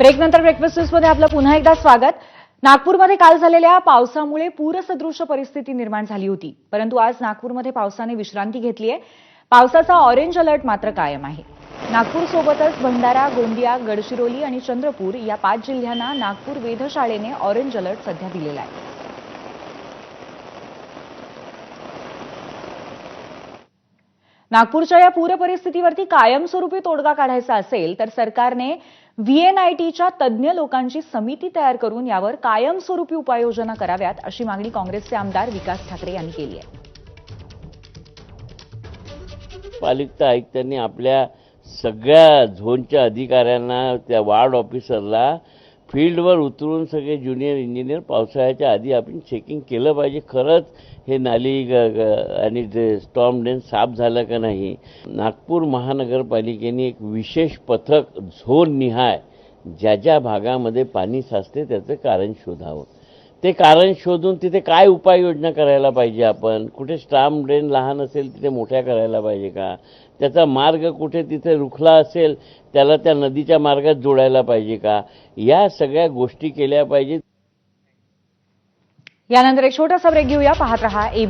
ब्रेकनंतर breakfast न्यूजमध्ये आपलं पुन्हा एकदा स्वागत. नागपूरमध्ये काल झालेल्या पावसामुळे पूरसदृश्य परिस्थिती निर्माण झाली होती. परंतु आज नागपूरमध्ये पावसाने विश्रांती घेतली आहे. पावसाचा ऑरेंज अलर्ट मात्र कायम आहे. नागपूरसोबतच भंडारा गोंदिया गडचिरोली आणि चंद्रपूर या पाच जिल्ह्यांना नागपूर वेधशाळेने ऑरेंज अलर्ट सध्या दिलेला आहे. नागपूरच्या या पूर परिस्थितीवरती कायमस्वरूपी तोडगा काढायचा असेल तर सरकारने व्हीएनआयटीच्या तज्ज्ञ लोकांची समिती तयार करून यावर कायमस्वरूपी उपाययोजना कराव्यात अशी मागणी काँग्रेसचे आमदार विकास ठाकरे यांनी केली आहे. पालिका आयुक्तांनी आपल्या सगळ्या झोनच्या अधिकाऱ्यांना त्या वार्ड ऑफिसरला फील्डवर उतरून सगळे ज्युनियर इंजिनियर पावसाळ्याच्या आधी आपण चेकिंग केलं पाहिजे. खरंच हे नाली ग- ग- आणि स्टॉम डेन साफ झालं का नाही नागपूर महानगरपालिकेने एक विशेष पथक झोन निहाय ज्या ज्या भागामध्ये पाणी साचते त्याचं कारण शोधावं. ते कारण शोधून तिथे काय उपाययोजना करायला पाहिजे आपण? कुठे स्टाम ड्रेन लहान असेल तिथे मोठ्या करायला पाहिजे का? त्याचा मार्ग कुठे तिथे रुखला असेल त्याला त्या नदीच्या मार्गात जोडायला पाहिजे का? या सगळ्या गोष्टी केल्या पाहिजेत. यानंतर एक छोटासा ब्रेक घेऊया. पाहत रहा ए